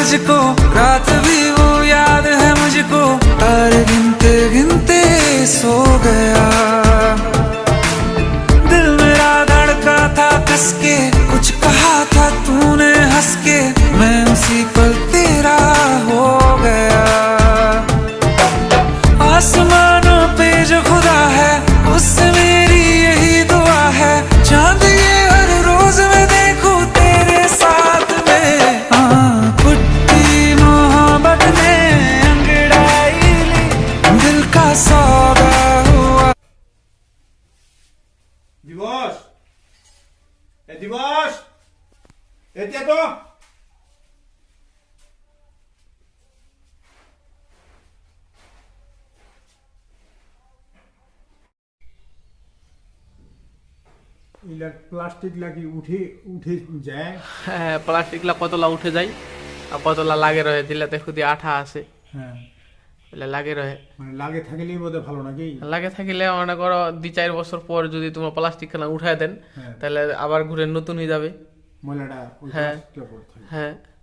तुझको रात भी वो याद है मुझको। দিবস? এ দিবস? এতিয়া তো প্লাস্টিক উঠে উঠে যায়। হ্যাঁ প্লাস্টিকলা কতলা উঠে যায়? আর কতলা লাগে রয়ে দিলাতে খুদি আঠা আছে। হ্যাঁ। বলে লাগে রয়ে মানে লাগে থাকলেই বোধহয় ভালো নাকি? লাগে থাকিলে মনে করো দুই চার বছর পর যদি তোমার প্লাস্টিক খানা উঠায় দেন হ্যাঁ। তাহলে আবার ঘুরে নতুন হয়ে যাবে। ময়লাটা হ্যাঁ। হ্যাঁ।